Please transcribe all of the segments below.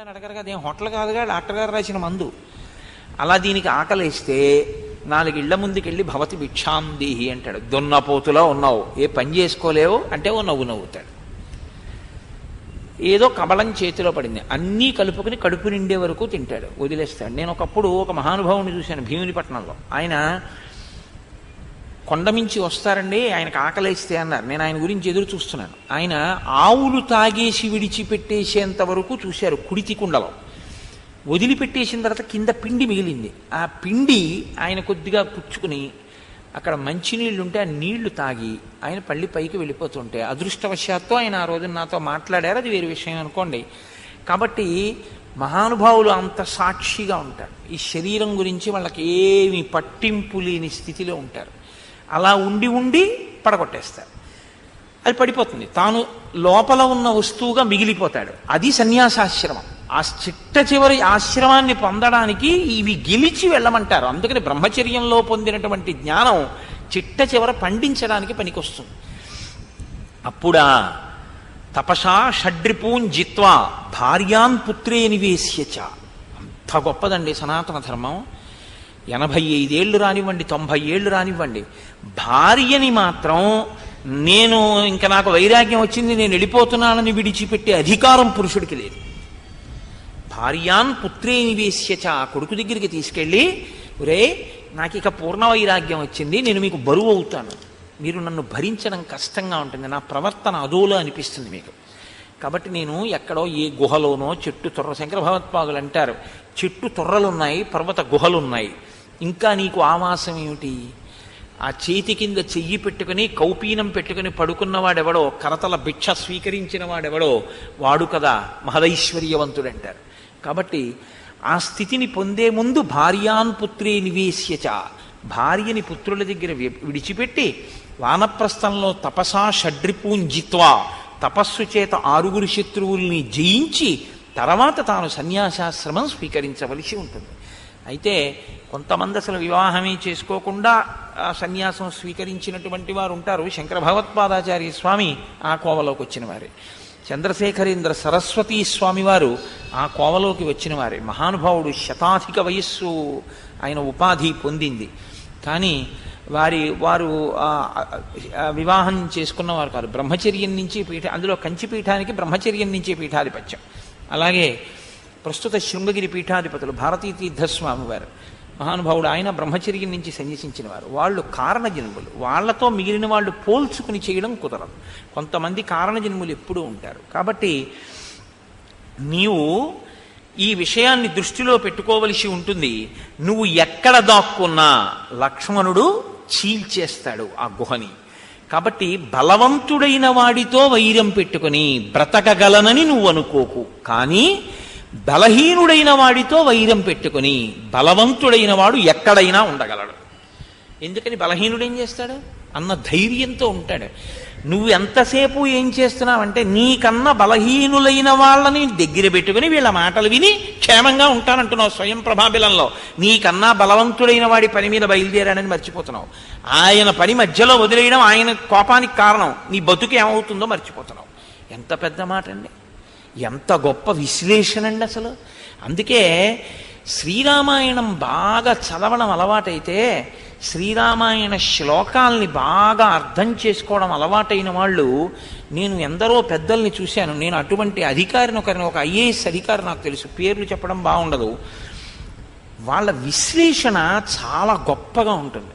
అని అడగరు కదా ఏం హోటల్ కాదుగా డాక్టర్ గారు రాసిన మందు. అలా దీనికి ఆకలేస్తే నాలుగు ఇళ్ళ ముందుకెళ్ళి భవతి భిక్షాందీహి అంటాడు. దొన్నపోతులా ఉన్నావు. ఏ పని చేసుకోలేవు అంటే ఓ నవ్వు నవ్వుతాడు. ఏదో కబలం చేతిలో పడింది. అన్నీ కలుపుకుని కడుపు నిండే వరకు తింటాడు. వదిలేస్తాడు. నేను ఒకప్పుడు ఒక మహానుభావుని చూశాను భీమునిపట్నంలో ఆయన కొండమించి వస్తారండి ఆయనకు ఆకలేస్తే అన్నారు. నేను ఆయన గురించి ఎదురు చూస్తున్నాను. ఆయన ఆవులు తాగేసి విడిచిపెట్టేసేంత వరకు చూశారు కుడితి కుండలో. వదిలిపెట్టేసిన తర్వాత కింద పిండి మిగిలింది. ఆ పిండి ఆయన కొద్దిగా పుచ్చుకుని అక్కడ మంచినీళ్ళు ఉంటే ఆ నీళ్ళు తాగి ఆయన పళ్ళి పైకి వెళ్ళిపోతుంటే అదృష్టవశాత్తు ఆయన ఆ రోజు నాతో మాట్లాడారు. అది వేరే విషయం అనుకోండి. కాబట్టి మహానుభావులు అంత సాక్షిగా ఉంటారు. ఈ శరీరం గురించి వాళ్ళకి ఏమి పట్టింపు లేని స్థితిలో ఉంటారు. అలా ఉండి ఉండి పడగొట్టేస్తారు. అది పడిపోతుంది. తాను లోపల ఉన్న వస్తువుగా మిగిలిపోతాడు. అది సన్యాసాశ్రమం. ఆ చిట్ట చివరి ఆశ్రమాన్ని పొందడానికి ఇవి గెలిచి వెళ్ళమంటారు. అందుకని బ్రహ్మచర్యంలో పొందినటువంటి జ్ఞానం చిట్ట చివర పండించడానికి పనికొస్తుంది. అప్పుడా తపసా షడ్రిపూన్ జిత్వా భార్యాన్ పుత్రే నివేశ్యచ అంత గొప్పదండి సనాతన ధర్మం. ఎనభై ఐదేళ్ళు రానివ్వండి తొంభై ఏళ్ళు రానివ్వండి. భార్యని మాత్రం నేను ఇంకా నాకు వైరాగ్యం వచ్చింది నేను వెళ్ళిపోతున్నానని విడిచిపెట్టే అధికారం పురుషుడికి లేదు. భార్యాన్ పుత్రే నివేశ్యచ ఆ కొడుకు దగ్గరికి తీసుకెళ్ళి ఒరే నాకు ఇక పూర్ణ వైరాగ్యం వచ్చింది నేను మీకు బరువు అవుతాను. మీరు నన్ను భరించడం కష్టంగా ఉంటుంది నా ప్రవర్తన అదోలో అనిపిస్తుంది మీకు. కాబట్టి నేను ఎక్కడో ఏ గుహలోనో చెట్టు తొర్ర శంకర భగవత్పాదులు అంటారు. చెట్టు తొర్రలున్నాయి పర్వత గుహలున్నాయి. ఇంకా నీకు ఆవాసం ఏమిటి? ఆ చేతి కింద చెయ్యి పెట్టుకుని కౌపీనం పెట్టుకుని పడుకున్నవాడెవడో కరతల భిక్ష స్వీకరించిన వాడెవడో వాడు కదా మహదైశ్వర్యవంతుడంటారు. కాబట్టి ఆ స్థితిని పొందే ముందు భార్యాన్ పుత్రే నివేశ్యచ. భార్యని పుత్రుల దగ్గర వి- విడిచిపెట్టి వానప్రస్థంలో తపసా షడ్రిపూంజిత్వా. తపస్సు చేత ఆరుగురు శత్రువుల్ని జయించి తర్వాత తాను సన్యాసాశ్రమం స్వీకరించవలసి ఉంటుంది. అయితే కొంతమంది అసలు వివాహమే చేసుకోకుండా సన్యాసం స్వీకరించినటువంటి వారు ఉంటారు శంకర భగవత్పాదాచార్య స్వామి ఆ కోవలోకి వచ్చిన వారే చంద్రశేఖరేంద్ర సరస్వతీ స్వామివారు ఆ కోవలోకి వచ్చిన వారే మహానుభావుడు శతాధిక వయస్సు ఆయన ఉపాధి పొందింది. కానీ వారి వారు వివాహం చేసుకున్నవారు కాదు. బ్రహ్మచర్యం నుంచి పీఠ అందులో కంచిపీఠానికి బ్రహ్మచర్యం నుంచి పీఠాధిపత్యం. అలాగే ప్రస్తుత శృంగగిరి పీఠాధిపతులు భారతీతీర్థస్వామి వారు మహానుభావుడు ఆయన బ్రహ్మచర్యం నుంచి సన్యసించిన వారు. వాళ్ళు కారణజన్ములు వాళ్ళతో మిగిలిన వాళ్ళు పోల్చుకుని చేయడం కుదరదు. కొంతమంది కారణజన్ములు ఎప్పుడూ ఉంటారు. కాబట్టి నీవు ఈ విషయాన్ని దృష్టిలో పెట్టుకోవలసి ఉంటుంది. నువ్వు ఎక్కడ దాక్కున్నా లక్ష్మణుడు చీల్చేస్తాడు ఆ గుహని. కాబట్టి బలవంతుడైన వాడితో వైరం పెట్టుకుని బ్రతకగలనని నువ్వు అనుకోకు. కానీ బలహీనుడైన వాడితో వైరం పెట్టుకుని బలవంతుడైన వాడు ఎక్కడైనా ఉండగలడు. ఎందుకని బలహీనుడు ఏం చేస్తాడు? అన్న ధైర్యంతో ఉంటాడు. నువ్వు ఎంతసేపు ఏం చేస్తున్నావంటే నీకన్నా బలహీనులైన వాళ్ళని దగ్గర పెట్టుకుని వీళ్ళ మాటలు విని క్షేమంగా ఉంటానంటున్నావు స్వయం ప్రభాబిలంలో. నీకన్నా బలవంతుడైన వాడి పని మీద బయలుదేరాడని మర్చిపోతున్నావు. ఆయన పని మధ్యలో వదిలేయడం ఆయన కోపానికి కారణం. నీ బతుకు ఏమవుతుందో మర్చిపోతున్నావు. ఎంత పెద్ద మాట అండి ఎంత గొప్ప విశ్లేషణ అండి అసలు. అందుకే శ్రీరామాయణం బాగా చదవడం అలవాటైతే శ్రీరామాయణ శ్లోకాల్ని బాగా అర్థం చేసుకోవడం అలవాటైన వాళ్ళు నేను ఎందరో పెద్దల్ని చూశాను. నేను అటువంటి అధికారిని ఒకరిని ఒక ఐఏఎస్ అధికారి నాకు తెలుసు. పేర్లు చెప్పడం బాగుండదు. వాళ్ళ విశ్లేషణ చాలా గొప్పగా ఉంటుంది.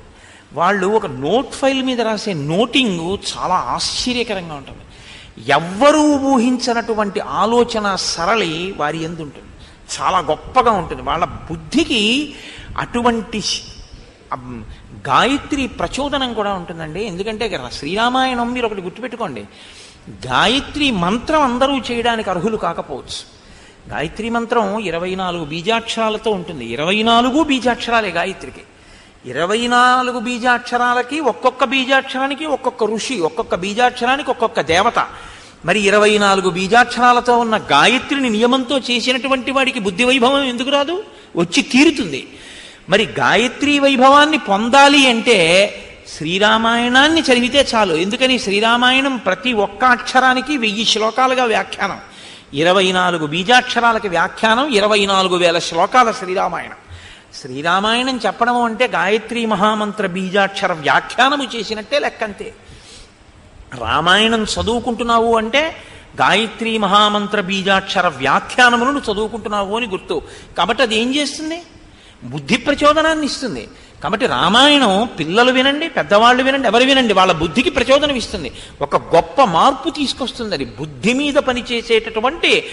వాళ్ళు ఒక నోట్ ఫైల్ మీద రాసే నోటింగ్ చాలా ఆశ్చర్యకరంగా ఉంటుంది. ఎవ్వరూ ఊహించనటువంటి ఆలోచన సరళి వారి ఎందుంటుంది చాలా గొప్పగా ఉంటుంది. వాళ్ళ బుద్ధికి అటువంటి గాయత్రి ప్రచోదనం కూడా ఉంటుందండి. ఎందుకంటే శ్రీరామాయణం మీరు ఒకటి గుర్తుపెట్టుకోండి. గాయత్రి మంత్రం అందరూ చేయడానికి అర్హులు కాకపోవచ్చు. గాయత్రి మంత్రం ఇరవై నాలుగు బీజాక్షరాలతో ఉంటుంది. ఇరవై నాలుగు బీజాక్షరాలే గాయత్రికి. ఇరవై నాలుగు బీజాక్షరాలకి ఒక్కొక్క బీజాక్షరానికి ఒక్కొక్క ఋషి ఒక్కొక్క బీజాక్షరానికి ఒక్కొక్క దేవత. మరి ఇరవై నాలుగు బీజాక్షరాలతో ఉన్న గాయత్రిని నియమంతో చేసినటువంటి వాడికి బుద్ధి వైభవం ఎందుకు రాదు? వచ్చి తీరుతుంది. మరి గాయత్రి వైభవాన్ని పొందాలి అంటే శ్రీరామాయణాన్ని చదివితే చాలు. ఎందుకని? శ్రీరామాయణం ప్రతి ఒక్క అక్షరానికి వెయ్యి శ్లోకాలుగా వ్యాఖ్యానం. ఇరవై నాలుగు బీజాక్షరాలకి వ్యాఖ్యానం ఇరవై నాలుగు వేల శ్లోకాల శ్రీరామాయణం. శ్రీరామాయణం చెప్పడము అంటే గాయత్రి మహామంత్ర బీజాక్షర వ్యాఖ్యానము చేసినట్టే లెక్కంతే. రామాయణం చదువుకుంటున్నావు అంటే గాయత్రి మహామంత్ర బీజాక్షర వ్యాఖ్యానములను చదువుకుంటున్నావు అని గుర్తు. కాబట్టి అది ఏం చేస్తుంది? బుద్ధి ప్రచోదనాన్ని ఇస్తుంది. కాబట్టి రామాయణం పిల్లలు వినండి పెద్దవాళ్ళు వినండి ఎవరు వినండి వాళ్ళ బుద్ధికి ప్రచోదనం ఇస్తుంది. ఒక గొప్ప మార్పు తీసుకొస్తుంది అది. బుద్ధి మీద పనిచేసేటటువంటి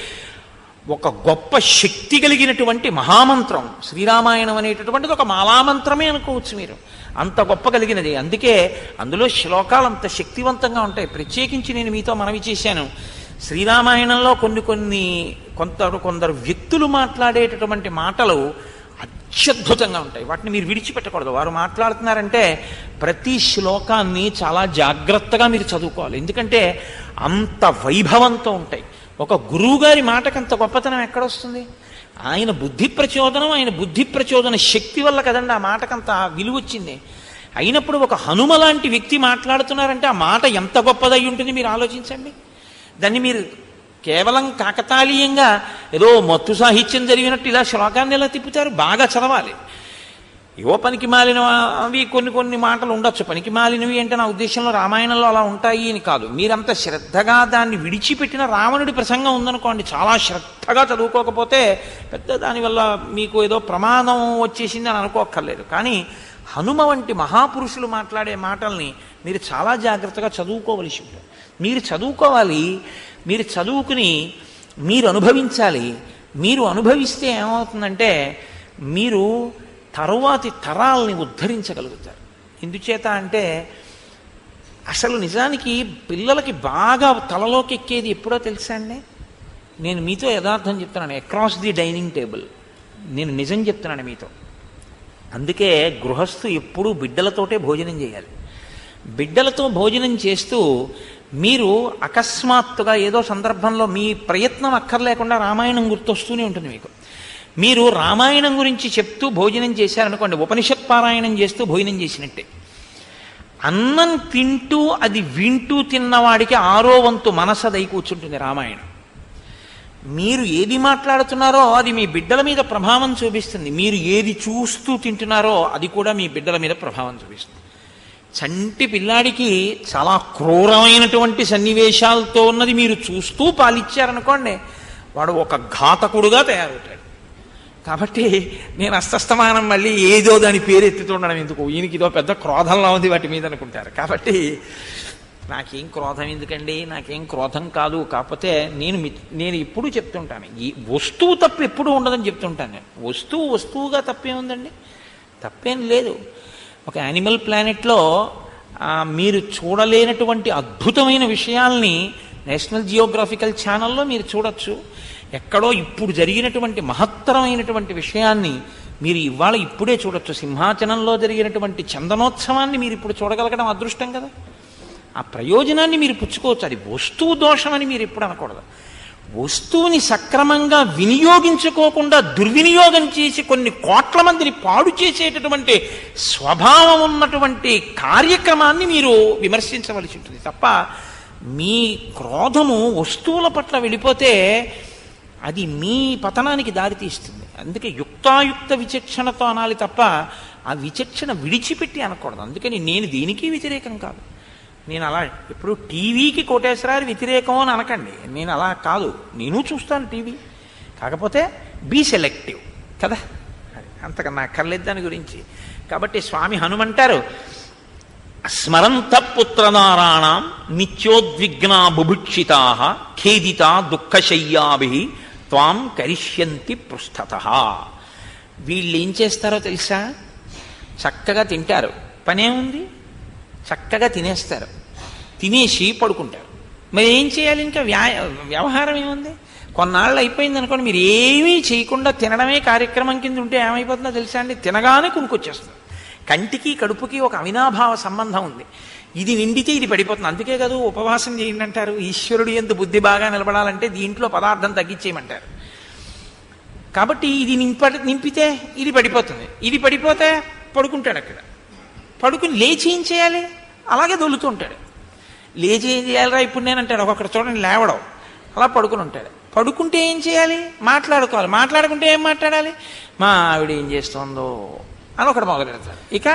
ఒక గొప్ప శక్తి కలిగినటువంటి మహామంత్రం. శ్రీరామాయణం అనేటటువంటిది ఒక మాలామంత్రమే అనుకోవచ్చు మీరు. అంత గొప్ప కలిగినది. అందుకే అందులో శ్లోకాలు అంత శక్తివంతంగా ఉంటాయి. ప్రత్యేకించి నేను మీతో మనవి చేశాను. శ్రీరామాయణంలో కొన్ని కొన్ని కొంత కొందరు వ్యక్తులు మాట్లాడేటటువంటి మాటలు అత్యద్భుతంగా ఉంటాయి. వాటిని మీరు విడిచిపెట్టకూడదు. వారు మాట్లాడుతున్నారంటే ప్రతి శ్లోకాన్ని చాలా జాగ్రత్తగా మీరు చదువుకోవాలి. ఎందుకంటే అంత వైభవంతో ఉంటాయి. ఒక గురువుగారి మాటకి అంత గొప్పతనం ఎక్కడొస్తుంది? ఆయన బుద్ధి ప్రచోదనం ఆయన బుద్ధి ప్రచోదన శక్తి వల్ల కదండి ఆ మాటకంత విలువ వచ్చింది అయినప్పుడు ఒక హనుమ లాంటి వ్యక్తి మాట్లాడుతున్నారంటే ఆ మాట ఎంత గొప్పదై ఉంటుంది మీరు ఆలోచించండి. దాన్ని మీరు కేవలం కాకతాళీయంగా ఏదో మత్తు సాహిత్యం జరిగినట్టు ఇలా శ్లోకాన్ని ఎలా తిప్పుతారు? బాగా చదవాలి. ఏవో పనికి మాలిన అవి కొన్ని కొన్ని మాటలు ఉండొచ్చు. పనికి మాలినవి అంటే నా ఉద్దేశంలో రామాయణంలో అలా ఉంటాయి అని కాదు. మీరంత శ్రద్ధగా దాన్ని విడిచిపెట్టిన రావణుడి ప్రసంగం ఉందనుకోండి చాలా శ్రద్ధగా చదువుకోకపోతే పెద్ద దానివల్ల మీకు ఏదో ప్రమాదం వచ్చేసింది అని అనుకోక్కర్లేదు. కానీ హనుమ వంటి మహాపురుషులు మాట్లాడే మాటల్ని మీరు చాలా జాగ్రత్తగా చదువుకోవలసి ఉంటుంది. మీరు చదువుకోవాలి మీరు చదువుకుని మీరు అనుభవించాలి. మీరు అనుభవిస్తే ఏమవుతుందంటే మీరు తరువాతి తరాల్ని ఉద్ధరించగలుగుతారు. ఎందుచేత అంటే అసలు నిజానికి పిల్లలకి బాగా తలలోకి ఎక్కేది ఎప్పుడో తెలుసా అండి? నేను మీతో యథార్థం చెప్తున్నాను. అక్రాస్ ది డైనింగ్ టేబుల్ నేను నిజం చెప్తున్నాను మీతో. అందుకే గృహస్థు ఎప్పుడూ బిడ్డలతోటే భోజనం చేయాలి. బిడ్డలతో భోజనం చేస్తూ మీరు అకస్మాత్తుగా ఏదో సందర్భంలో మీ ప్రయత్నం అక్కర్లేకుండా రామాయణం గుర్తొస్తూనే ఉంటుంది మీకు. మీరు రామాయణం గురించి చెప్తూ భోజనం చేశారనుకోండి ఉపనిషత్ పారాయణం చేస్తూ భోజనం చేసినట్టే. అన్నం తింటూ అది వింటూ తిన్నవాడికి ఆరో వంతు మనసదై కూర్చుంటుంది రామాయణం. మీరు ఏది మాట్లాడుతున్నారో అది మీ బిడ్డల మీద ప్రభావం చూపిస్తుంది. మీరు ఏది చూస్తూ తింటున్నారో అది కూడా మీ బిడ్డల మీద ప్రభావం చూపిస్తుంది. చంటి పిల్లాడికి చాలా క్రూరమైనటువంటి సన్నివేశాలతో ఉన్నది మీరు చూస్తూ పాలిచ్చారనుకోండి వాడు ఒక ఘాతకుడుగా తయారవుతాడు. కాబట్టి నేను అస్తస్తమానం మళ్ళీ ఏదో దాని పేరు ఎత్తుతుండడం ఎందుకు? ఈయనకి ఇదో పెద్ద క్రోధంలా ఉంది వాటి మీద అనుకుంటారు. కాబట్టి నాకేం క్రోధం ఎందుకండి? నాకేం క్రోధం కాదు. కాకపోతే నేను నేను ఎప్పుడు చెప్తుంటాను. ఈ వస్తువు తప్పు ఎప్పుడు ఉండదని చెప్తుంటాను నేను. వస్తువు వస్తువుగా తప్పే ఉందండి? తప్పేం లేదు. ఒక యానిమల్ ప్లానెట్లో మీరు చూడలేనటువంటి అద్భుతమైన విషయాల్ని నేషనల్ జియోగ్రాఫికల్ ఛానల్లో మీరు చూడొచ్చు. ఎక్కడో ఇప్పుడు జరిగినటువంటి మహత్తరమైనటువంటి విషయాన్ని మీరు ఇవాళ ఇప్పుడే చూడొచ్చు. సింహాచలంలో జరిగినటువంటి చందనోత్సవాన్ని మీరు ఇప్పుడు చూడగలగడం అదృష్టం కదా. ఆ ప్రయోజనాన్ని మీరు పుచ్చుకోవచ్చు. అది వస్తువు దోషమని మీరు ఎప్పుడు అనకూడదు. వస్తువుని సక్రమంగా వినియోగించుకోకుండా దుర్వినియోగం చేసి కొన్ని కోట్ల మందిని పాడు చేసేటటువంటి స్వభావం ఉన్నటువంటి కార్యక్రమాన్ని మీరు విమర్శించవలసి ఉంటుంది. తప్ప మీ క్రోధము వస్తువుల పట్ల వెళ్ళిపోతే అది మీ పతనానికి దారితీస్తుంది అందుకే యుక్తాయుక్త విచక్షణతో అనాలి తప్ప ఆ విచక్షణ విడిచిపెట్టి అనకూడదు. అందుకని నేను దేనికి వ్యతిరేకం కాదు. నేను అలా ఎప్పుడు టీవీకి కోటేశ్వరారు వ్యతిరేకం అని అనకండి. నేను అలా కాదు. నేను చూస్తాను టీవీ. కాకపోతే బీ సెలెక్టివ్ కదా? అంతకన్నా అక్కర్లేదు దాని గురించి. కాబట్టి స్వామి హనుమంటారు స్మరంత పుత్రనారాణం నిత్యోద్విగ్నా బుభుక్షితా ఖేదిత దుఃఖశయ్యాభి త్వాం కరిష్యంతి పృష్ఠత. వీళ్ళు ఏం చేస్తారో తెలుసా? చక్కగా తింటారు. పనేముంది? చక్కగా తినేస్తారు. తినేసి పడుకుంటారు. మరి ఏం చేయాలి ఇంకా? వ్యా వ్యవహారం ఏముంది? కొన్నాళ్ళు అయిపోయింది అనుకోండి మీరు ఏమీ చేయకుండా తినడమే కార్యక్రమం కింద ఉంటే ఏమైపోతుందో తెలుసా అండి? తినగానే కునుకొచ్చేస్తుంది. కంటికి కడుపుకి ఒక అవినాభావ సంబంధం ఉంది. ఇది నిండితే ఇది పడిపోతుంది. అందుకే కదా ఉపవాసం చేయండి అంటారు. ఈశ్వరుడు ఎంత బుద్ధి బాగా నిలబడాలంటే దీంట్లో పదార్థం తగ్గించేయమంటారు. కాబట్టి ఇది నింప నింపితే ఇది పడిపోతుంది. ఇది పడిపోతే పడుకుంటాడు అక్కడ. పడుకుని లేచి ఏం చేయాలి? అలాగే దొల్లుతూ ఉంటాడు. లేచి ఏం చేయాలిరా? ఇప్పుడు నేను అంటాడు చూడండి లేవడం. అలా పడుకుని ఉంటాడు. పడుకుంటే ఏం చేయాలి? మాట్లాడుకోవాలి. మాట్లాడుకుంటే ఏం మాట్లాడాలి? మా ఆవిడ ఏం చేస్తోందో అని ఒకటి మొదలు పెడతాడు ఇక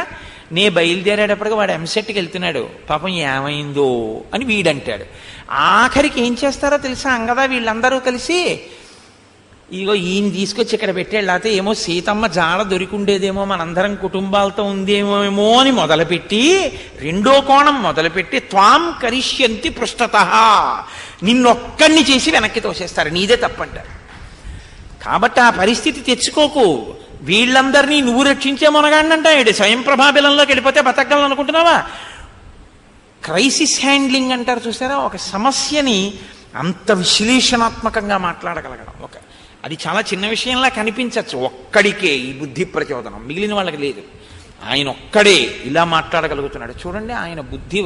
నే బయలుదేరేటప్పటికి వాడు ఎంసెట్కి వెళ్తున్నాడు. పాపం ఏమైందో అని వీడంటాడు. ఆఖరికి ఏం చేస్తారో తెలుసా అంగదా వీళ్ళందరూ కలిసి? ఇగో ఈయన తీసుకొచ్చి ఇక్కడ పెట్టాడు. లేకపోతే ఏమో సీతమ్మ జాడ దొరికిండేదేమో మనందరం కుటుంబాలతో ఉందేమో అని మొదలుపెట్టి రెండో కోణం మొదలుపెట్టి త్వాం కరిష్యంతి పృష్ఠత. నిన్నొక్కడిని చేసి వెనక్కి తోసేస్తారు. నీదే తప్పంటారు. కాబట్టి ఆ పరిస్థితి తెచ్చుకోకు. వీళ్ళందరినీ నువ్వు రక్షించే మొనగాడినంటాడు స్వయం ప్రభాబిలంలోకి వెళ్ళిపోతే బతకగలను అనుకుంటున్నావా క్రైసిస్ హ్యాండ్లింగ్ అంటారు చూసారా? ఒక సమస్యని అంత విశ్లేషణాత్మకంగా మాట్లాడగలగడం. ఒక అది చాలా చిన్న విషయంలా కనిపించవచ్చు ఒక్కడికే ఈ బుద్ధి ప్రచోదనం. మిగిలిన వాళ్ళకి లేదు. ఆయన ఒక్కడే ఇలా మాట్లాడగలుగుతున్నాడు. చూడండి ఆయన బుద్ధి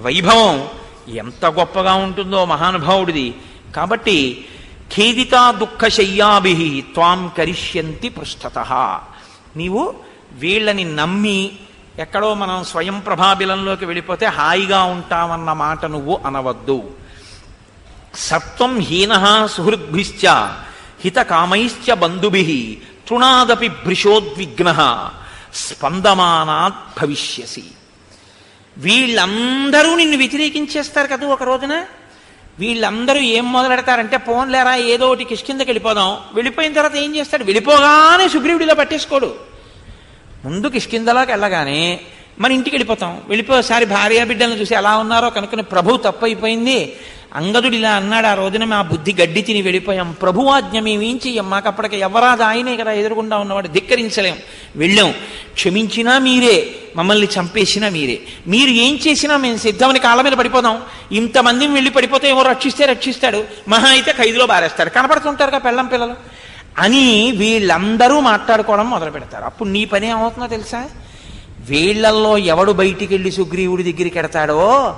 వైభవం ఎంత గొప్పగా ఉంటుందో మహానుభావుడిది. కాబట్టి ఖేదితా దుఃఖశయ్యాభి త్వాం కరిష్యంతి పృష్ఠత. నీవు వీళ్ళని నమ్మి ఎక్కడో మనం స్వయం ప్రభాబిలంలోకి వెళ్ళిపోతే హాయిగా ఉంటామన్న మాట నువ్వు అనవద్దు. సత్వం హీన సుహృద్భిశ్చ హితకామైశ్చ బంధుభి తృణాదపి భృషోద్విఘ్న స్పందమానాత్ భవిష్యసి. వీళ్ళందరూ నిన్ను వ్యతిరేకించేస్తారు కదా ఒక రోజున? వీళ్ళందరూ ఏం మొదలెడతారంటే పోన్లేరా ఏదో ఒకటి కిష్కిందకి వెళ్ళిపోదాం. వెళ్ళిపోయిన తర్వాత ఏం చేస్తాడు? వెళ్ళిపోగానే సుగ్రీవుడిలో పట్టేసుకోడు. ముందు కిష్కిందలోకి వెళ్ళగానే మన ఇంటికి వెళ్ళిపోతాం. వెళ్ళిపోసారి భార్య బిడ్డలను చూసి ఎలా ఉన్నారో కనుక్కుని ప్రభు తప్పైపోయింది. అంగదుడు ఇలా అన్నాడు ఆ రోజున మా బుద్ధి గడ్డి తిని వెళ్ళిపోయాం. ప్రభువాజ్ఞ మేమేం మాకప్పటికి మాకు అప్పటికి ఎవరాదు ఆయనే కదా ఎదురుగుండా ఉన్నవాడు. ధిక్కరించలేం. వెళ్ళాం. క్షమించినా మీరే మమ్మల్ని చంపేసినా మీరే. మీరు ఏం చేసినా మేము సిద్ధమని కాళ్ళ మీద పడిపోదాం. ఇంతమందిని వెళ్ళి పడిపోతే ఏమో రక్షిస్తే రక్షిస్తాడు. మహా అయితే ఖైదులో బారేస్తాడు కనపడుతుంటారుగా పెళ్ళం పిల్లలు. అని వీళ్ళందరూ మాట్లాడుకోవడం మొదలు పెడతారు అప్పుడు నీ పని ఏమవుతుందో తెలుసా? వీళ్ళల్లో ఎవడు బయటికి వెళ్ళి సుగ్రీవుడి దగ్గరికి ఎడతాడో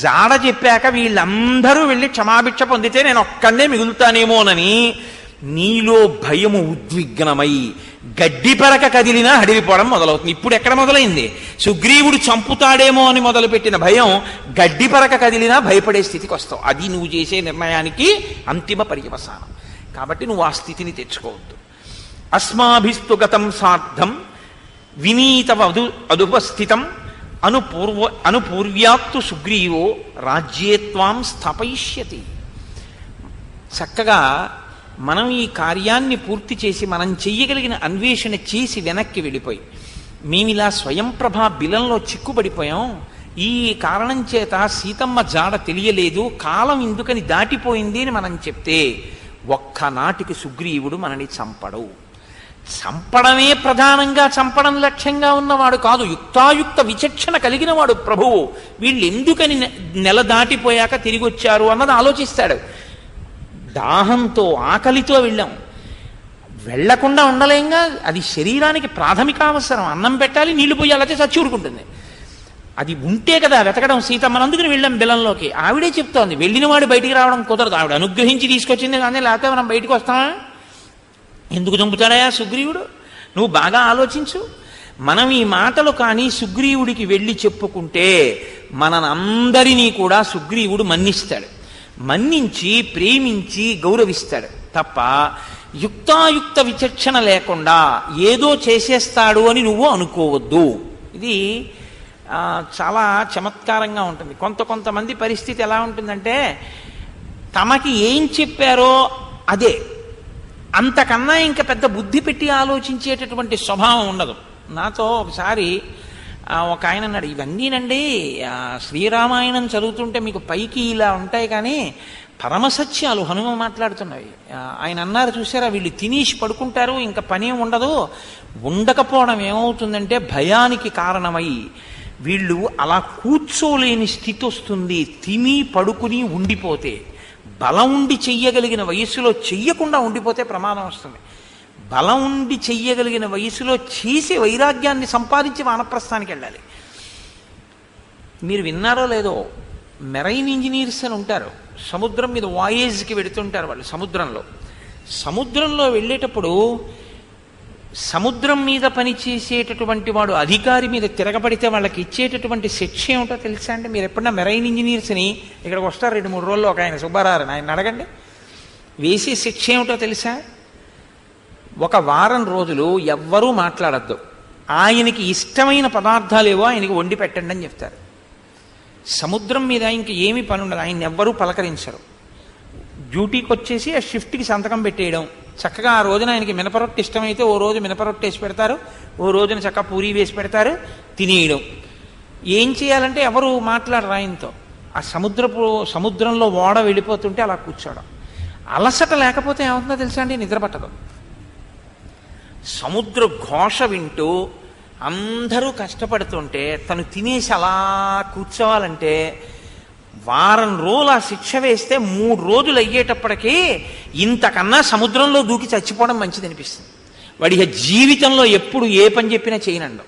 జాడ చెప్పాక వీళ్ళందరూ వెళ్ళి క్షమాభిక్ష పొందితే నేను ఒక్కడే మిగులుతానేమోనని నీలో భయము ఉద్విగ్నమై గడ్డి పరక కదిలినా హడిలిపోవడం మొదలవుతుంది. ఇప్పుడు ఎక్కడ మొదలైంది? సుగ్రీవుడు చంపుతాడేమో అని మొదలుపెట్టిన భయం గడ్డి పరక కదిలినా భయపడే స్థితికి వస్తావు. అది నువ్వు చేసే నిర్ణయానికి అంతిమ పర్యవసానం. కాబట్టి నువ్వు ఆ స్థితిని తెచ్చుకోవద్దు. అస్మాభిస్తు గతం సార్థం వినీత అదు అదుపస్థితం అనుపూర్వ అనుపూర్వ్యాత్తు సుగ్రీవో రాజ్యేత్వాం స్థాపయిష్యతి. చక్కగా మనం ఈ కార్యాన్ని పూర్తి చేసి మనం చెయ్యగలిగిన అన్వేషణ చేసి వెనక్కి వెళ్ళిపోయి మేమిలా స్వయంప్రభా బిలంలో చిక్కుబడిపోయాం. ఈ కారణం చేత సీతమ్మ జాడ తెలియలేదు. కాలం ఎందుకని దాటిపోయింది అని మనం చెప్తే ఒక్కనాటికి సుగ్రీవుడు మనని చంపడు. చంపడమే ప్రధానంగా చంపడం లక్ష్యంగా ఉన్నవాడు కాదు. యుక్తాయుక్త విచక్షణ కలిగిన వాడు ప్రభువు. వీళ్ళు ఎందుకని నెల దాటిపోయాక తిరిగి వచ్చారు అన్నది ఆలోచిస్తాడు. దాహంతో ఆకలితో వెళ్ళాం. వెళ్ళకుండా ఉండలేంగా అది శరీరానికి ప్రాథమిక అవసరం. అన్నం పెట్టాలి నీళ్ళు పోయాలంటే చచ్చి ఊరుకుంటుంది. అది ఉంటే కదా వెతకడం సీతమ్మని. అందుకని వెళ్ళాం బిలంలోకి. ఆవిడే చెప్తోంది వెళ్ళినవాడు బయటికి రావడం కుదరదు. ఆవిడ అనుగ్రహించి తీసుకొచ్చింది కానీ లేకపోతే మనం బయటికి వస్తామా? ఎందుకు చంపుతాడయా సుగ్రీవుడు? నువ్వు బాగా ఆలోచించు. మనం ఈ మాటలు కానీ సుగ్రీవుడికి వెళ్ళి చెప్పుకుంటే మననందరినీ కూడా సుగ్రీవుడు మన్నిస్తాడు. మన్నించి ప్రేమించి గౌరవిస్తాడు. తప్ప యుక్తాయుక్త విచక్షణ లేకుండా ఏదో చేసేస్తాడు అని నువ్వు అనుకోవద్దు. ఇది చాలా చమత్కారంగా ఉంటుంది. కొంత కొంతమంది పరిస్థితి ఎలా ఉంటుందంటే తమకి ఏం చెప్పారో అదే. అంతకన్నా ఇంకా పెద్ద బుద్ధి పెట్టి ఆలోచించేటటువంటి స్వభావం ఉండదు. నాతో ఒకసారి ఒక ఆయన అన్నాడు ఇవన్నీనండి శ్రీరామాయణం చదువుతుంటే మీకు పైకి ఇలా ఉంటాయి కానీ పరమసత్యాలు హనుమ మాట్లాడుతున్నవి ఆయన అన్నారు చూసారా వీళ్ళు తినేసి పడుకుంటారు ఇంకా పనేం ఉండదు. ఉండకపోవడం ఏమవుతుందంటే భయానికి కారణమై వీళ్ళు అలా కూర్చోలేని స్థితి వస్తుంది. తిని పడుకుని ఉండిపోతే. బలం ఉండి చెయ్యగలిగిన వయస్సులో చెయ్యకుండా ఉండిపోతే ప్రమాదం వస్తుంది. బలం ఉండి చెయ్యగలిగిన వయసులో చేసి వైరాగ్యాన్ని సంపాదించి వానప్రస్థానికి వెళ్ళాలి. మీరు విన్నారో లేదో మెరైన్ ఇంజనీర్స్ అని ఉంటారు. సముద్రం మీద వాయేజ్కి వెడుతుంటారు వాళ్ళు సముద్రంలో. సముద్రంలో వెళ్ళేటప్పుడు సముద్రం మీద పనిచేసేటటువంటి వాడు అధికారి మీద తిరగబడితే వాళ్ళకి ఇచ్చేటటువంటి శిక్ష ఏమిటో తెలుసా అండి? మీరు ఎప్పుడన్నా మెరైన్ ఇంజనీర్స్ని ఇక్కడికి వస్తారు రెండు మూడు రోజుల్లో ఒక ఆయన సుబ్బారారు ఆయన అడగండి. వేసే శిక్ష ఏమిటో తెలుసా? ఒక వారం రోజులు ఎవ్వరూ మాట్లాడద్దు. ఆయనకి ఇష్టమైన పదార్థాలేవో ఆయనకి వండి పెట్టండి అని చెప్తారు. సముద్రం మీద ఇంక ఏమీ పని ఉండదు ఆయన ఎవ్వరూ పలకరించరు. డ్యూటీకి వచ్చేసి ఆ షిఫ్ట్కి సంతకం పెట్టేయడం. చక్కగా ఆ రోజున ఆయనకి మినపరొట్టు ఇష్టమైతే ఓ రోజు మినపరొట్టు వేసి పెడతారు. ఓ రోజున చక్కగా పూరి వేసి పెడతారు. తినేయడం. ఏం చేయాలంటే ఎవరు మాట్లాడరు ఆయనతో? ఆ సముద్రపు సముద్రంలో ఓడ వెళ్ళిపోతుంటే అలా కూర్చోవడం. అలసట లేకపోతే ఏమవుతుందో తెలుసా అండి? నిద్రపట్టదు సముద్ర ఘోష వింటూ అందరూ కష్టపడుతుంటే తను తినేసి అలా కూర్చోవాలంటే వారం రోజులు ఆ శిక్ష వేస్తే మూడు రోజులు అయ్యేటప్పటికీ ఇంతకన్నా సముద్రంలో దూకి చచ్చిపోవడం మంచిది అనిపిస్తుంది. వాడి జీవితంలో ఎప్పుడు ఏ పని చెప్పినా చేయనండం.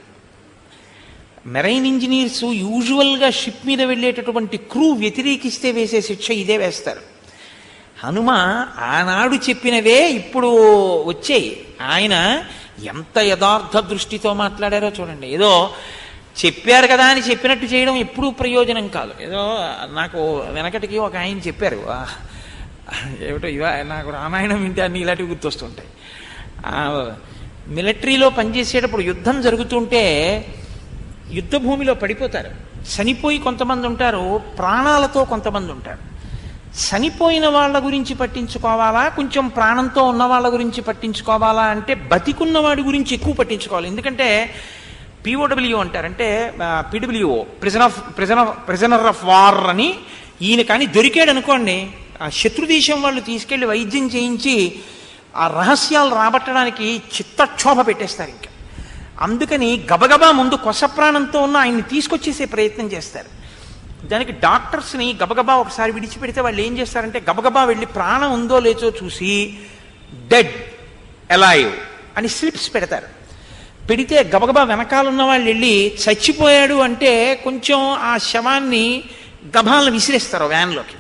మెరైన్ ఇంజనీర్స్ యూజువల్గా షిప్ మీద వెళ్ళేటటువంటి క్రూ వ్యతిరేకిస్తే వేసే శిక్ష ఇదే వేస్తారు. హనుమ ఆనాడు చెప్పినవే ఇప్పుడు వచ్చాయి. ఆయన ఎంత యథార్థ దృష్టితో మాట్లాడారో చూడండి. ఏదో చెప్పారు కదా అని చెప్పినట్టు చేయడం ఎప్పుడూ ప్రయోజనం కాదు. ఏదో నాకు వెనకటికి ఒక ఆయన చెప్పారు ఏమిటో ఇవా నాకు రామాయణం వింటే అన్ని ఇలాంటివి గుర్తొస్తుంటాయి. మిలిటరీలో పనిచేసేటప్పుడు యుద్ధం జరుగుతుంటే యుద్ధ భూమిలో పడిపోతారు. చనిపోయి కొంతమంది ఉంటారు ప్రాణాలతో కొంతమంది ఉంటారు. చనిపోయిన వాళ్ళ గురించి పట్టించుకోవాలా? కొంచెం ప్రాణంతో ఉన్న వాళ్ళ గురించి పట్టించుకోవాలా? అంటే బతికున్నవాడి గురించి ఎక్కువ పట్టించుకోవాలి. ఎందుకంటే పిఓడబ్ల్యూ అంటారంటే PWO PWO prison of prison of prisoner of war అని ఈయన కానీ దొరికాడు అనుకోండి. ఆ శత్రుదేశం వాళ్ళు తీసుకెళ్ళి వైద్యం చేయించి ఆ రహస్యాలు రాబట్టడానికి చిత్తక్షోభ పెట్టేస్తారు ఇంకా. అందుకని గబగబా ముందు కొస ప్రాణంతో ఉన్న ఆయన్ని తీసుకొచ్చేసే ప్రయత్నం చేస్తారు. దానికి డాక్టర్స్ని గబగబా ఒకసారి విడిచిపెడితే వాళ్ళు ఏం చేస్తారంటే గబగబా వెళ్ళి ప్రాణం ఉందో లేచో చూసి డెడ్ ఎలైవ్ అని స్లిప్స్ పెడతారు. పెడితే గబగబా వెనకాల ఉన్న వాళ్ళు వెళ్ళి చచ్చిపోయాడు అంటే కొంచెం ఆ శవాన్ని గభాలను విసిరేస్తారు వ్యాన్లోకి.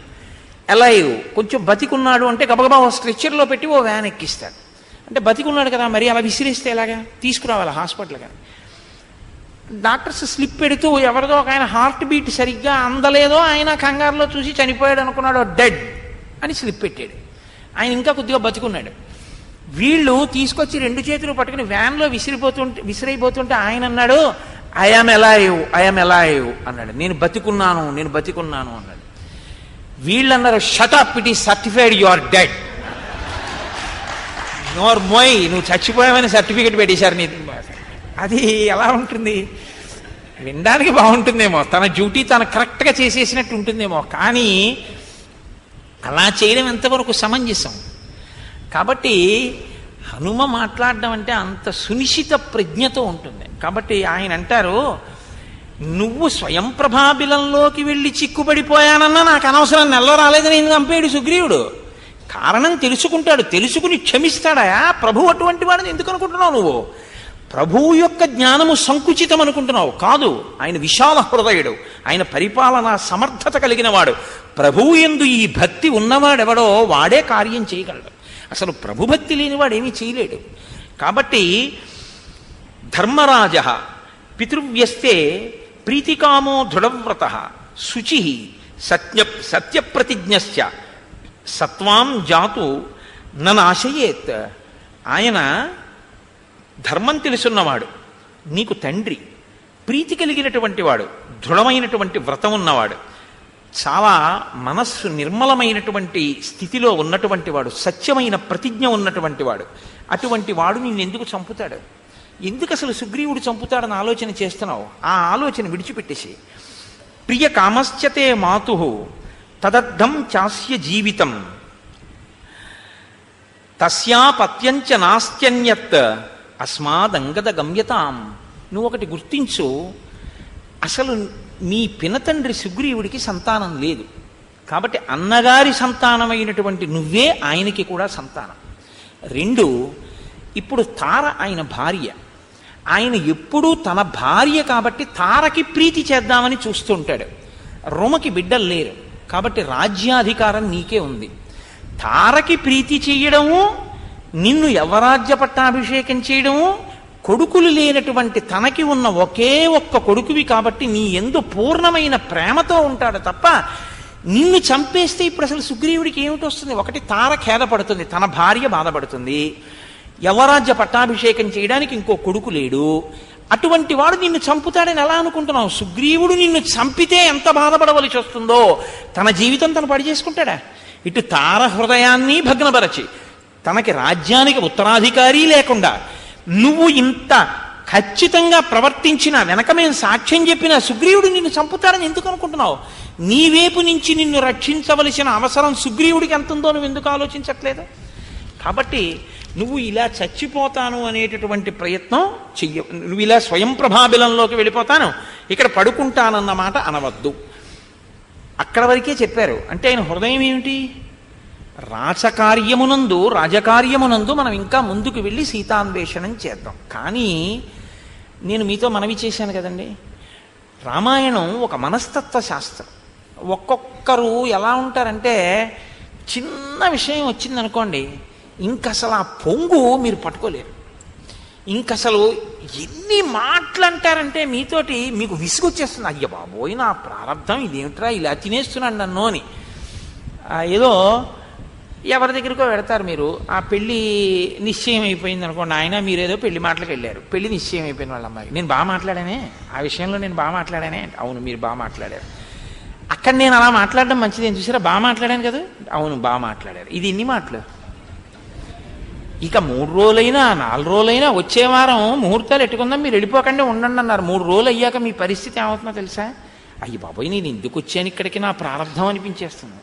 ఎలైవ్ కొంచెం బతికున్నాడు అంటే గబగబా ఓ స్ట్రెచ్చర్లో పెట్టి ఓ వ్యాన్ ఎక్కిస్తారు అంటే బతికున్నాడు కదా మరి అలా విసిరేస్తే ఎలాగా? తీసుకురావాలి హాస్పిటల్ కానీ డాక్టర్స్ స్లిప్ పెడుతూ ఎవరిదో ఒక ఆయన హార్ట్ బీట్ సరిగ్గా అందలేదో ఆయన కంగారులో చూసి చనిపోయాడు అనుకున్నాడు డెడ్ అని స్లిప్ పెట్టాడు. ఆయన ఇంకా కొద్దిగా బతికున్నాడు. వీళ్ళు తీసుకొచ్చి రెండు చేతులు పట్టుకుని వ్యాన్లో విసిరిపోతుంటే విసిరైపోతుంటే ఆయన అన్నాడు ఐఎమ్ ఎలాయివ్ ఐఎమ్ ఎలాయివ్ అన్నాడు. నేను బతికున్నాను నేను బతికున్నాను అన్నాడు. వీళ్ళు అన్నారు షటప్ ఇట్ ఈ సర్టిఫైడ్ యు ఆర్ డెడ్ నోర్ మోయ్ నువ్వు చచ్చిపోయావని సర్టిఫికెట్ పెట్టేశారు నీ అది ఎలా ఉంటుంది? వినడానికి బాగుంటుందేమో. తన డ్యూటీ తను కరెక్ట్గా చేసేసినట్టు ఉంటుందేమో. కానీ అలా చేయడం ఎంతవరకు సమంజసం? కాబట్టి హనుమ మాట్లాడడం అంటే అంత సునిశ్చిత ప్రజ్ఞతో ఉంటుంది. కాబట్టి ఆయన అంటారు నువ్వు స్వయం ప్రభాబిలంలోకి వెళ్ళి చిక్కుబడిపోయానన్నా నాకు అనవసరం నెల రాలేదని నేను చంపేడు సుగ్రీవుడు. కారణం తెలుసుకుంటాడు తెలుసుకుని క్షమిస్తాడా? ప్రభు అటువంటి వాడిని ఎందుకు అనుకుంటున్నావు నువ్వు? ప్రభువు యొక్క జ్ఞానము సంకుచితం అనుకుంటున్నావు. కాదు ఆయన విశాల హృదయుడు ఆయన పరిపాలన సమర్థత కలిగిన వాడు. ప్రభువు ఎందు ఈ భక్తి ఉన్నవాడెవడో వాడే కార్యం చేయగలడు. అసలు ప్రభుభక్తి లేనివాడు ఏమీ చేయలేడు. కాబట్టి ధర్మరాజ పితృవ్యస్తే ప్రీతికామో దృఢవ్రత శుచి సత్య సత్యప్రతిజ్ఞశ్చ సత్వాం జాతు ననాశయేత్. ఆయన ధర్మం తెలుసున్నవాడు నీకు తండ్రి ప్రీతి కలిగినటువంటి వాడు దృఢమైనటువంటి వ్రతం ఉన్నవాడు. చాలా మనస్సు నిర్మలమైనటువంటి స్థితిలో ఉన్నటువంటి వాడు సత్యమైన ప్రతిజ్ఞ ఉన్నటువంటి వాడు. అటువంటి వాడు నేను ఎందుకు చంపుతాడు? ఎందుకు అసలు సుగ్రీవుడు చంపుతాడని ఆలోచన చేస్తున్నావు? ఆ ఆలోచన విడిచిపెట్టేసి ప్రియ కామశ్చతే మాతు తదర్థం చాస్య జీవితం. తస్యాపత్యంచ నాస్త్యన్యత్ అస్మాదంగద గమ్యతాం. నువ్వు ఒకటి గుర్తించు అసలు మీ పినతండ్రి సుగ్రీవుడికి సంతానం లేదు. కాబట్టి అన్నగారి సంతానమైనటువంటి నువ్వే ఆయనకి కూడా సంతానం. రెండు ఇప్పుడు తార ఆయన భార్య. ఆయన ఎప్పుడూ తన భార్య కాబట్టి తారకి ప్రీతి చేద్దామని చూస్తుంటాడు రుమకి బిడ్డలు లేరు. కాబట్టి రాజ్యాధికారం నీకే ఉంది. తారకి ప్రీతి చేయడము నిన్ను యవరాజ్య పట్టాభిషేకం చేయడము కొడుకులు లేనటువంటి తనకి ఉన్న ఒకే ఒక్క కొడుకువి కాబట్టి నీ ఎందు పూర్ణమైన ప్రేమతో ఉంటాడు తప్ప నిన్ను చంపేస్తే ఇప్పుడు అసలు సుగ్రీవుడికి ఏమిటి వస్తుంది? ఒకటి తార ఖేదపడుతుంది తన భార్య బాధపడుతుంది. యవరాజ్య పట్టాభిషేకం చేయడానికి ఇంకో కొడుకు లేడు. అటువంటి వాడు నిన్ను చంపుతాడని ఎలా అనుకుంటున్నావు? సుగ్రీవుడు నిన్ను చంపితే ఎంత బాధపడవలసి వస్తుందో? తన జీవితం తను పడి చేసుకుంటాడా? ఇటు తార హృదయాన్ని భగ్నపరచి తనకి రాజ్యానికి ఉత్తరాధికారి లేకుండా నువ్వు ఇంత ఖచ్చితంగా ప్రవర్తించిన వెనక మేము సాక్ష్యం చెప్పిన సుగ్రీవుడు నిన్ను చంపుతారని ఎందుకు అనుకుంటున్నావు? నీ వైపు నుంచి నిన్ను రక్షించవలసిన అవసరం సుగ్రీవుడికి ఎంత ఉందో నువ్వు ఎందుకు ఆలోచించట్లేదు? కాబట్టి నువ్వు ఇలా చచ్చిపోతాను అనేటటువంటి ప్రయత్నం చెయ్య నువ్వు ఇలా స్వయం ప్రభాబిలంలోకి వెళ్ళిపోతాను. ఇక్కడ పడుకుంటానన్న మాట అనవద్దు. అక్కడ వరకే చెప్పారు. అంటే ఆయన హృదయం ఏమిటి? రాచకార్యమునందు రాజకార్యమునందు మనం ఇంకా ముందుకు వెళ్ళి సీతాన్వేషణం చేద్దాం. కానీ నేను మీతో మనవి చేశాను కదండి. రామాయణం ఒక మనస్తత్వ శాస్త్రం. ఒక్కొక్కరు ఎలా ఉంటారంటే చిన్న విషయం వచ్చిందనుకోండి ఇంక అసలు ఆ పొంగు మీరు పట్టుకోలేరు. ఇంకసలు ఎన్ని మాటలు అంటారంటే మీతోటి మీకు విసుగొచ్చేస్తుంది. అయ్య బాబోయ్ నా ప్రారంధం ఇదేమిట్రా ఇలా తినేస్తున్నాను నన్ను అని. ఏదో ఎవరి దగ్గరికో పెడతారు మీరు. ఆ పెళ్ళి నిశ్చయం అయిపోయింది అనుకోండి. ఆయన మీరు ఏదో పెళ్ళి మాటలకు వెళ్ళారు. పెళ్ళి నిశ్చయం అయిపోయింది వాళ్ళ అమ్మాయి. నేను బాగా మాట్లాడానే? ఆ విషయంలో నేను బాగా మాట్లాడానే? అవును మీరు బాగా మాట్లాడారు. అక్కడ నేను అలా మాట్లాడడం మంచిది ఏం చూసారా? బాగా మాట్లాడాను కదా? అవును బాగా మాట్లాడారు. ఇది ఎన్ని మాటలు? ఇక మూడు రోజులైనా నాలుగు రోజులైనా వచ్చే వారం ముహూర్తాలు ఎట్టుకుందాం మీరు వెళ్ళిపోకండి ఉండండి అన్నారు. మూడు రోజులు అయ్యాక మీ పరిస్థితి ఏమవుతుందో తెలుసా? అయ్యి బాబోయ్ నేను ఎందుకు వచ్చాను? ఇక్కడికి నా ప్రారంభం అనిపించేస్తుంది.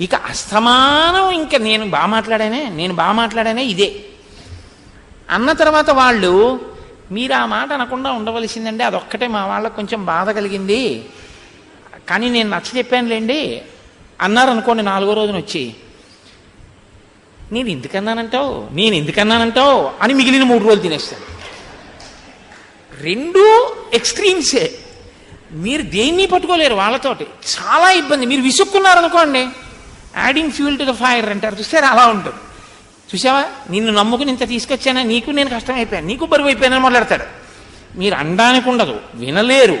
ఇక అస్తమానం ఇంకా నేను బాగా మాట్లాడానే నేను బాగా మాట్లాడానే ఇదే. అన్న తర్వాత వాళ్ళు మీరు ఆ మాట అనకుండా ఉండవలసిందండి అదొక్కటే మా వాళ్ళకు కొంచెం బాధ కలిగింది. కానీ నేను నచ్చ చెప్పానులేండి. అన్నారు అనుకోండి నాలుగో రోజున వచ్చి నేను ఎందుకన్నానంటావు? నేను ఎందుకన్నానంటావు? అని మిగిలిన మూడు రోజులు తినేస్తాను. రెండు ఎక్స్ట్రీమ్సే. మీరు దేన్ని పట్టుకోలేరు వాళ్ళతోటి. చాలా ఇబ్బంది. మీరు విసుక్కున్నారనుకోండి adding fuel to the fire అంటారు. చూస్తే అలా ఉంటుంది. చూసావా నిన్ను నమ్ముకుని ఇంత తీసుకొచ్చానా? నీకు నేను కష్టమైపోయాను. నీకు బరువు అయిపోయానని మొదలెడతాడు మీరు అనడానికి ఉండదు. వినలేరు.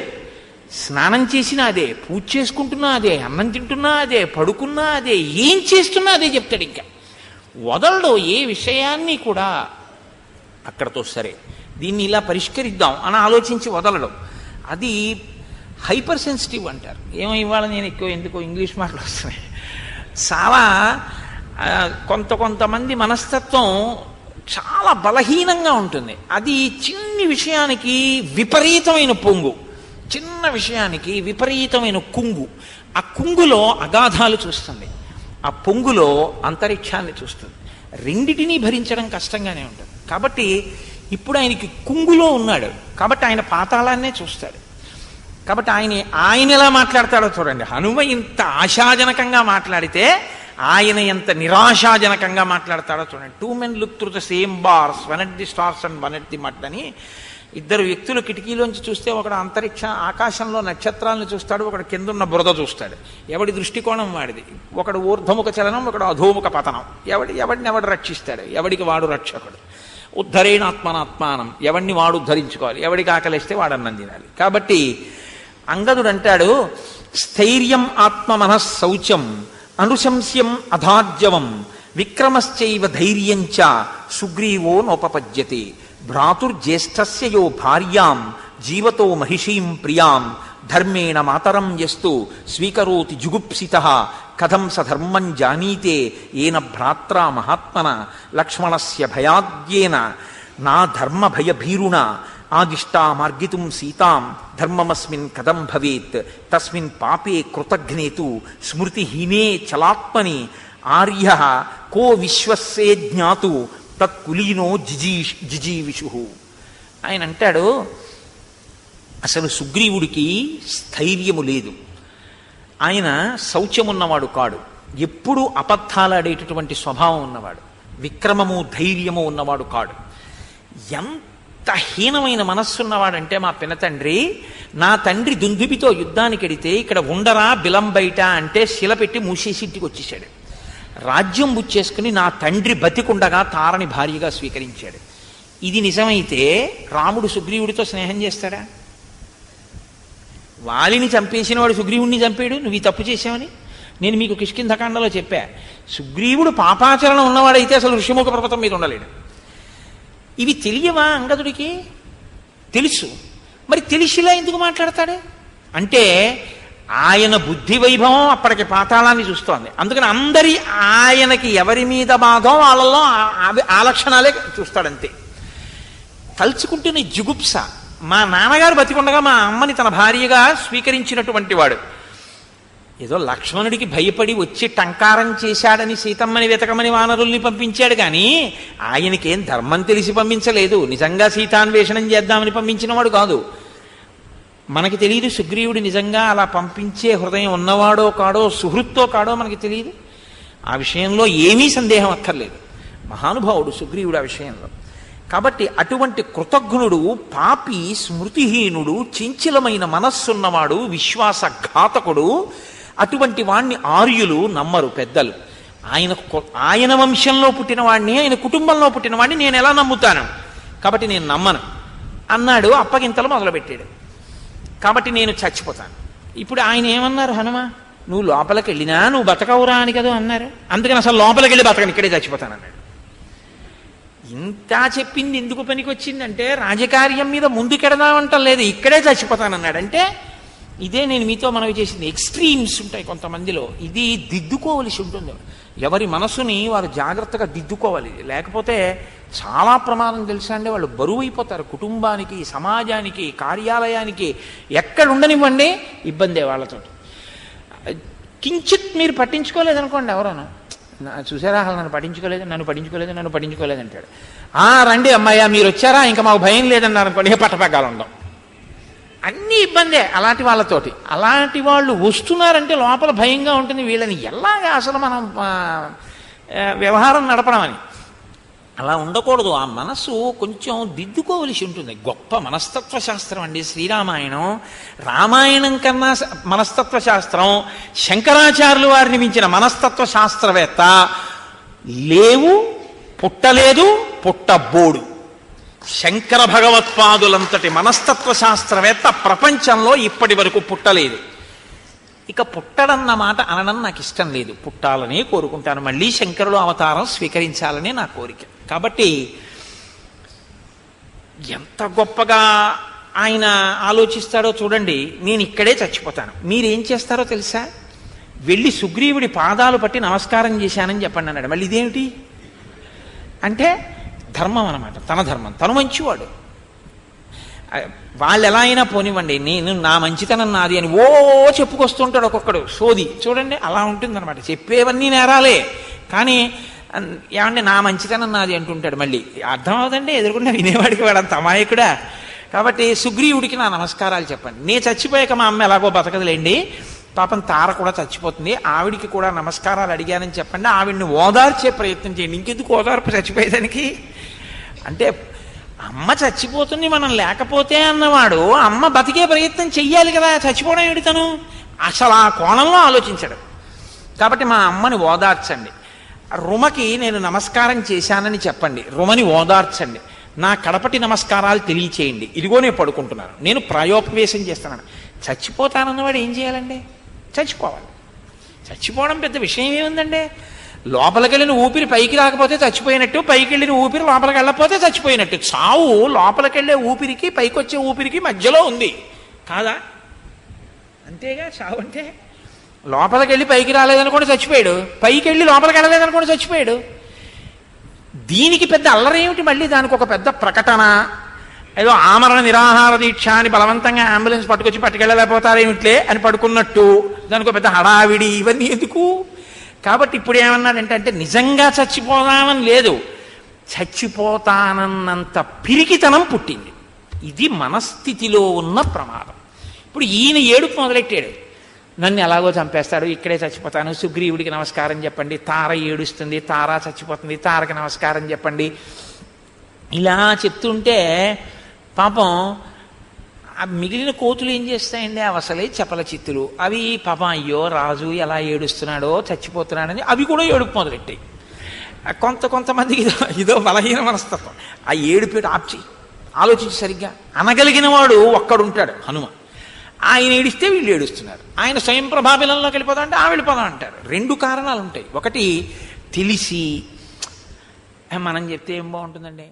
స్నానం చేసినా అదే పూజ చేసుకుంటున్నా అదే అన్నం తింటున్నా అదే పడుకున్నా అదే ఏం చేస్తున్నా అదే చెప్తాడు ఇంకా. వదలడు ఏ విషయాన్ని కూడా అక్కడతో సరే. దీన్ని ఇలా పరిష్కరిద్దాం అని ఆలోచించి వదలడం. అది హైపర్ సెన్సిటివ్ అంటారు. ఏమో ఇవాళ నేను ఎక్కువ ఎందుకో ఇంగ్లీష్ మాటలు వస్తున్నాయి. చాలా కొంత కొంతమంది మనస్తత్వం చాలా బలహీనంగా ఉంటుంది. అది చిన్ని విషయానికి విపరీతమైన పొంగు. చిన్న విషయానికి విపరీతమైన కుంగు. ఆ కుంగులో అగాధాలు చూస్తుంది. ఆ పొంగులో అంతరిక్షాన్ని చూస్తుంది. రెండిటినీ భరించడం కష్టంగానే ఉంటుంది. కాబట్టి ఇప్పుడు ఆయనకి కుంగులో ఉన్నాడు. కాబట్టి ఆయన పాతాళాన్నే చూస్తాడు. కాబట్టి ఆయన ఆయన ఎలా మాట్లాడతాడో చూడండి. హనుమ ఇంత ఆశాజనకంగా మాట్లాడితే ఆయన ఎంత నిరాశాజనకంగా మాట్లాడతాడో చూడండి. Two men look through the same bars one at the stars and one at the mud అని ఇద్దరు వ్యక్తులు కిటికీలోంచి చూస్తే ఒకడు అంతరిక్ష ఆకాశంలో నక్షత్రాలను చూస్తాడు ఒకడు కిందున్న బురద చూస్తాడు. ఎవడి దృష్టికోణం వాడిది? ఒకడు ఊర్ధముఖ చలనం ఒకడు అధోముఖ పతనం. ఎవడి ఎవడిని ఎవడు రక్షిస్తాడు? ఎవడికి వాడు రక్షకుడు? ఉద్ధరేణాత్మనాత్మానం. ఎవడిని వాడు ఉద్ధరించుకోవాలి? ఎవడికి ఆకలిస్తే వాడు అన్నం తినాలి. కాబట్టి అంగదుడు అంటాడు స్థైర్యం ఆత్మ మనఃశౌచం అనుశంస్యం అధార్జవం విక్రమశ్చైవ ధైర్యంచ సుగ్రీవో నోపపద్యతే భ్రాతుర్జ్యేష్ఠస్య యో భార్యాం జీవతో మహిషీం ప్రియాం ధర్మేణ మాతరం యస్తు స్వీకరోతి జుగుప్సిత కథం స ధర్మం జానీతే ఏన భ్రాత్రా మహాత్మన లక్ష్మణస్య భయాద్యేన నా ధర్మ భయభీరుణ ఆదిష్టా మార్గితుం సీతాం ధర్మమస్మిన్ కథం భవేత్ తస్మిన్ పాపే కృతఘ్నేతు స్మృతిహీనే చలాత్మని ఆర్య కో విశ్వస్సే జ్ఞాతు తత్కులీనో జిజీష్ జిజీవిషు. ఆయన అంటాడు అసలు సుగ్రీవుడికి స్థైర్యము లేదు. ఆయన శౌచమున్నవాడు కాడు. ఎప్పుడూ అబద్ధాలాడేటటువంటి స్వభావం ఉన్నవాడు. విక్రమము ధైర్యము ఉన్నవాడు కాడు. ఎంత హీనమైన మనస్సున్నవాడంటే మా పినతండ్రి నా తండ్రి దుందుబితో యుద్ధానికి ఎడితే ఇక్కడ ఉండరా బిలం బయట అంటే శిల పెట్టి మూసేసి ఇంటికి వచ్చేసాడు రాజ్యం బుచ్చేసుకుని నా తండ్రి బతికుండగా తారని భార్యగా స్వీకరించాడు. ఇది నిజమైతే రాముడు సుగ్రీవుడితో స్నేహం చేస్తాడా? వాలిని చంపేసిన వాడు సుగ్రీవుడిని చంపాడు? నువ్వు ఈ తప్పు చేసావని నేను మీకు కిష్కింధకాండలో చెప్పా. సుగ్రీవుడు పాపాచరణ ఉన్నవాడైతే అసలు ఋషిముఖ పర్వతం మీద ఉండలేడు. ఇవి తెలియవా అంగదుడికి? తెలుసు. మరి తెలిసిలా ఎందుకు మాట్లాడతాడు? అంటే ఆయన బుద్ధి వైభవం అప్పటికి పాతాళాన్ని చూస్తోంది. అందుకని అందరి ఆయనకి ఎవరి మీద బాధో వాళ్ళలో ఆ- ఆ లక్షణాలే చూస్తాడంతే. తలుచుకుంటున్న జుగుప్స. మా నాన్నగారు బతికుండగా మా అమ్మని తన భార్యగా స్వీకరించినటువంటి వాడు. ఏదో లక్ష్మణుడికి భయపడి వచ్చి టంకారం చేశాడని సీతమ్మని వెతకమని వానరుల్ని పంపించాడు కానీ ఆయనకేం ధర్మం తెలిసి పంపించలేదు. నిజంగా సీతాన్వేషణం చేద్దామని పంపించినవాడు కాదు. మనకి తెలియదు సుగ్రీవుడు నిజంగా అలా పంపించే హృదయం ఉన్నవాడో కాడో సుహృత్తో కాడో మనకి తెలియదు. ఆ విషయంలో ఏమీ సందేహం అక్కర్లేదు. మహానుభావుడు సుగ్రీవుడు ఆ విషయంలో. కాబట్టి అటువంటి కృతజ్ఞుడు పాపి స్మృతిహీనుడు చంచలమైన మనస్సున్నవాడు విశ్వాసఘాతకుడు అటువంటి వాణ్ణి ఆర్యులు నమ్మరు పెద్దలు. ఆయన ఆయన వంశంలో పుట్టిన వాడిని ఆయన కుటుంబంలో పుట్టిన వాడిని నేను ఎలా నమ్ముతాను? కాబట్టి నేను నమ్మను. అన్నాడు అప్పగింతలు మొదలుపెట్టాడు. కాబట్టి నేను చచ్చిపోతాను. ఇప్పుడు ఆయన ఏమన్నారు హనుమ? నువ్వు లోపలికి వెళ్ళినా నువ్వు బతకవురా అని కదా అన్నారు. అందుకని అసలు లోపలికి వెళ్ళి బతకను ఇక్కడే చచ్చిపోతాను అన్నాడు. ఇంత చెప్పింది ఎందుకు పనికి వచ్చిందంటే రాజకార్యం మీద ముందుకెడదామంటం లేదు ఇక్కడే చచ్చిపోతానన్నాడు అంటే ఇదే నేను మీతో మనవి చేసింది. ఎక్స్ట్రీమ్స్ ఉంటాయి కొంతమందిలో. ఇది దిద్దుకోవలసి ఉంటుంది. ఎవరి మనసుని వారు జాగ్రత్తగా దిద్దుకోవాలి. లేకపోతే చాలా ప్రమాదం తెలుసా అండి? వాళ్ళు బరువు అయిపోతారు. కుటుంబానికి సమాజానికి కార్యాలయానికి ఎక్కడ ఉండనివ్వండి ఇబ్బందే వాళ్ళతో కించిత్ మీరు పట్టించుకోలేదనుకోండి ఎవరన్నా. చూసారా? అసలు నన్ను పట్టించుకోలేదు నన్ను పట్టించుకోలేదు నన్ను పట్టించుకోలేదు అంటాడు. ఆ రండి అమ్మాయ్యా మీరు వచ్చారా? ఇంకా మాకు భయం లేదన్నారు అనుకోండి పట్టపగ్గాలు ఉండవు అన్ని ఇబ్బందే అలాంటి వాళ్ళతోటి. అలాంటి వాళ్ళు వస్తున్నారంటే లోపల భయంగా ఉంటుంది. వీళ్ళని ఎలాగా అసలు మనం వ్యవహారం నడపడం అని అలా ఉండకూడదు. ఆ మనసు కొంచెం దిద్దుకోవలసి ఉంటుంది. గొప్ప మనస్తత్వ శాస్త్రం అండి శ్రీరామాయణం. రామాయణం కన్నా మనస్తత్వ శాస్త్రం శంకరాచార్యులు వారిని మించిన మనస్తత్వ శాస్త్రవేత్త లేవు పుట్టలేదు పుట్టబోడు. శంకర భగవత్పాదులంతటి మనస్తత్వ శాస్త్రవేత్త ప్రపంచంలో ఇప్పటి వరకు పుట్టలేదు. ఇక పుట్టడన్న మాట అనడం నాకు ఇష్టం లేదు. పుట్టాలని కోరుకుంటాను. మళ్ళీ శంకరుడు అవతారం స్వీకరించాలనే నా కోరిక. కాబట్టి ఎంత గొప్పగా ఆయన ఆలోచిస్తాడో చూడండి. నేను ఇక్కడే చచ్చిపోతాను. మీరేం చేస్తారో తెలుసా? వెళ్ళి సుగ్రీవుడి పాదాలు పట్టి నమస్కారం చేశానని చెప్పండి అన్నాడు. మళ్ళీ ఇదేమిటి? అంటే ధర్మం అనమాట తన ధర్మం. తను మంచివాడు. వాళ్ళు ఎలా అయినా పోనివ్వండి నేను నా మంచితనం నాది అని ఓ చెప్పుకొస్తుంటాడు ఒక్కొక్కడు. సోది. చూడండి అలా ఉంటుందన్నమాట. చెప్పేవన్నీ నేరాలే. కానీ ఏమంటే నా మంచితనం నాది అంటుంటాడు మళ్ళీ. అర్థం అవుదండి ఎదురుకుండా వినేవాడికి వాడంత అమాయకుడా? కాబట్టి సుగ్రీవుడికి నా నమస్కారాలు చెప్పండి. నే చచ్చిపోయాక మా అమ్మ ఎలాగో బతకదులేండి. పాపం తార కూడా చచ్చిపోతుంది. ఆవిడికి కూడా నమస్కారాలు అడిగానని చెప్పండి. ఆవిడ్ని ఓదార్చే ప్రయత్నం చేయండి. ఇంకెందుకు ఓదార్పు చచ్చిపోయేదానికి? అంటే అమ్మ చచ్చిపోతుంది మనం లేకపోతే అన్నవాడు అమ్మ బతికే ప్రయత్నం చెయ్యాలి కదా. చచ్చిపోవడం ఏమిటి తను? అసలు ఆ కోణంలో ఆలోచించడు. కాబట్టి మా అమ్మని ఓదార్చండి. రుమకి నేను నమస్కారం చేశానని చెప్పండి. రుమని ఓదార్చండి. నా కడపటి నమస్కారాలు తెలియచేయండి. ఇదిగో నేను పడుకుంటున్నాను నేను ప్రాయోపవేశం చేస్తున్నాను. చచ్చిపోతానన్నవాడు ఏం చేయాలండి? చచ్చిపోవాలి. చచ్చిపోవడం పెద్ద విషయం ఏముందండి? లోపలికి వెళ్ళిన ఊపిరి పైకి రాకపోతే చచ్చిపోయినట్టు పైకి వెళ్ళిన ఊపిరి లోపలికి వెళ్ళకపోతే చచ్చిపోయినట్టు. చావు లోపలికి వెళ్ళే ఊపిరికి పైకి వచ్చే ఊపిరికి మధ్యలో ఉంది. కాదా? అంతేగా? చావు అంటే? లోపలికి వెళ్ళి పైకి రాలేదనుకోండి చచ్చిపోయాడు. పైకి వెళ్ళి లోపలికి వెళ్ళలేదనుకోండి చచ్చిపోయాడు. దీనికి పెద్ద అల్లరేమిటి మళ్ళీ? దానికి ఒక పెద్ద ప్రకటన. ఏదో ఆమరణ నిరాహార దీక్ష అని బలవంతంగా అంబులెన్స్ పట్టుకొచ్చి పట్టుకెళ్ళలేకపోతారేమిట్లే అని పడుకున్నట్టు. దానికి పెద్ద హడావిడి ఇవన్నీ ఎందుకు? కాబట్టి ఇప్పుడు ఏమన్నాడంటే అంటే నిజంగా చచ్చిపోదామని లేదు. చచ్చిపోతానన్నంత పిరికితనం పుట్టింది. ఇది మనస్థితిలో ఉన్న ప్రమాదం. ఇప్పుడు ఈయన ఏడుపు మొదలెట్టాడు. నన్ను ఎలాగో చంపేస్తాడు ఇక్కడే చచ్చిపోతాను సుగ్రీవుడికి నమస్కారం చెప్పండి తార ఏడుస్తుంది తార చచ్చిపోతుంది తారకి నమస్కారం చెప్పండి. ఇలా చెప్తుంటే పాపం ఆ మిగిలిన కోతులు ఏం చేస్తాయండి? అవసలే అసలే చపల చిత్తులు. అవి పాపం అయ్యో రాజు ఎలా ఏడుస్తున్నాడో చచ్చిపోతున్నాడని అవి కూడా ఏడుపు మొదలెట్టాయి. కొంత కొంతమందికి ఇదో ఇదో బలహీన మనస్తత్వం. ఆ ఏడుపేట ఆప్చి ఆలోచించి సరిగ్గా. అనగలిగిన వాడు ఒక్కడుంటాడు హనుమ ఆయన ఏడిస్తే వీళ్ళు ఏడుస్తున్నారు. ఆయన స్వయం ప్రభావిలంలోకి వెళ్ళిపోదాం అంటే ఆ వెళ్ళిపోదాం అంటారు. రెండు కారణాలు ఉంటాయి ఒకటి తెలిసి మనం చెప్తే ఏం బాగుంటుందండి?